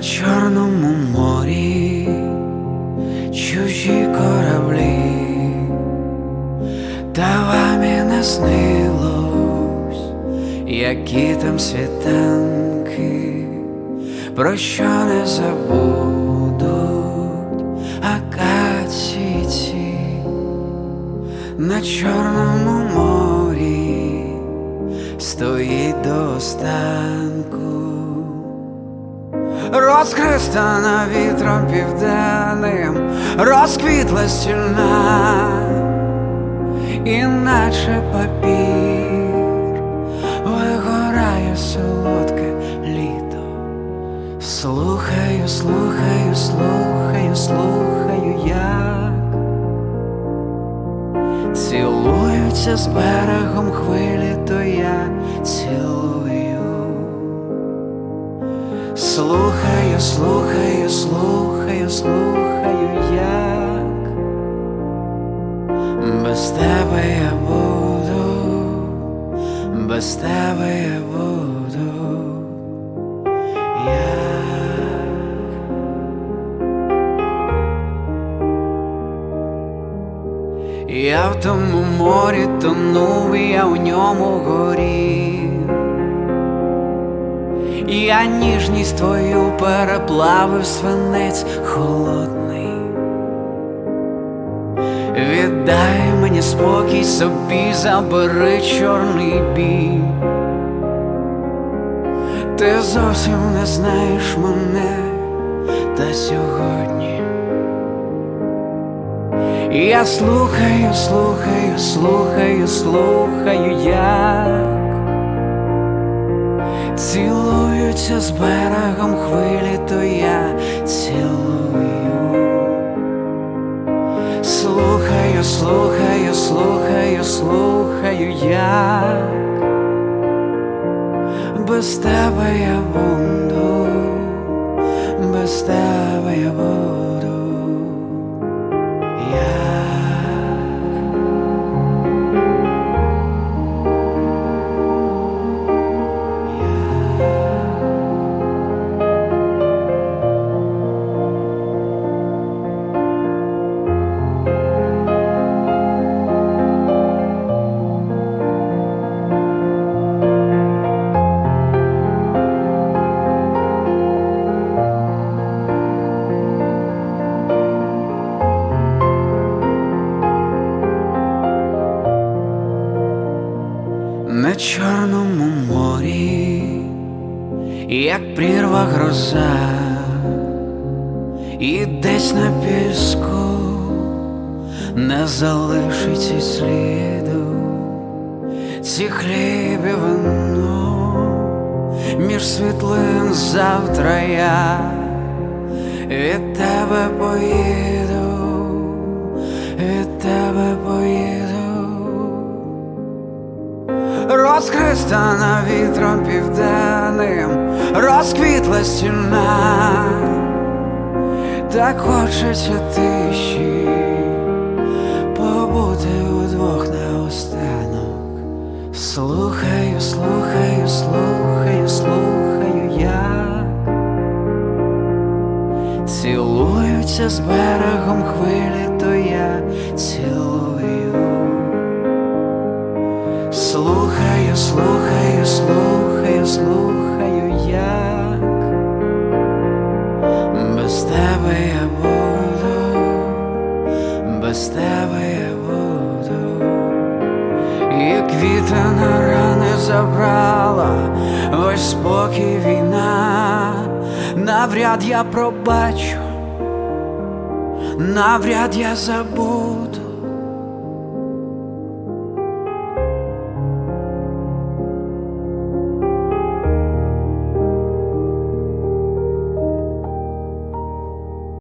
Чорному морі чужі кораблі, та вам і не снилось, які там світанки, про що не забудуть акації ці на Чорному морі стоїть до останку. Розхристана вітром південним, розквітла стільна, іначе папір, вигорає солодке літо. Слухаю, слухаю, слухаю, слухаю, як цілуються з берегом хвилі, то я цілую. Слухаю, слухаю, слухаю, слухаю, як без тебе я буду, без тебе я буду. Як Я в тому морі тонув, я у ньому горів. Я ніжність твою переплавив свинець холодний. Віддай мені спокій собі, забери чорний бій. Ти зовсім не знаєш мене та сьогодні. Я слухаю, слухаю, слухаю, слухаю, з берегом хвилі, то я цілую. Слухаю, слухаю, слухаю, слухаю, як без тебе я буду, без тебе я буду. На Чорному морі, як прірва гроза, і десь на піску не залишиться сліду, ці хліб і вино між світлин завтра я від тебе поїду, від тебе поїду. Розхристана вітром південним, розквітла стіна, так хочеться тиші, побути удвох наостанок. Слухаю, слухаю, слухаю, слухаю, як цілуються з берегом хвилі, то я цілую. Слухаю, слухаю, слухаю, слухаю, як без тебе я буду, без тебе я буду, як віта на рани забрала, весь спокій війна, навряд я пробачу, навряд я забуду.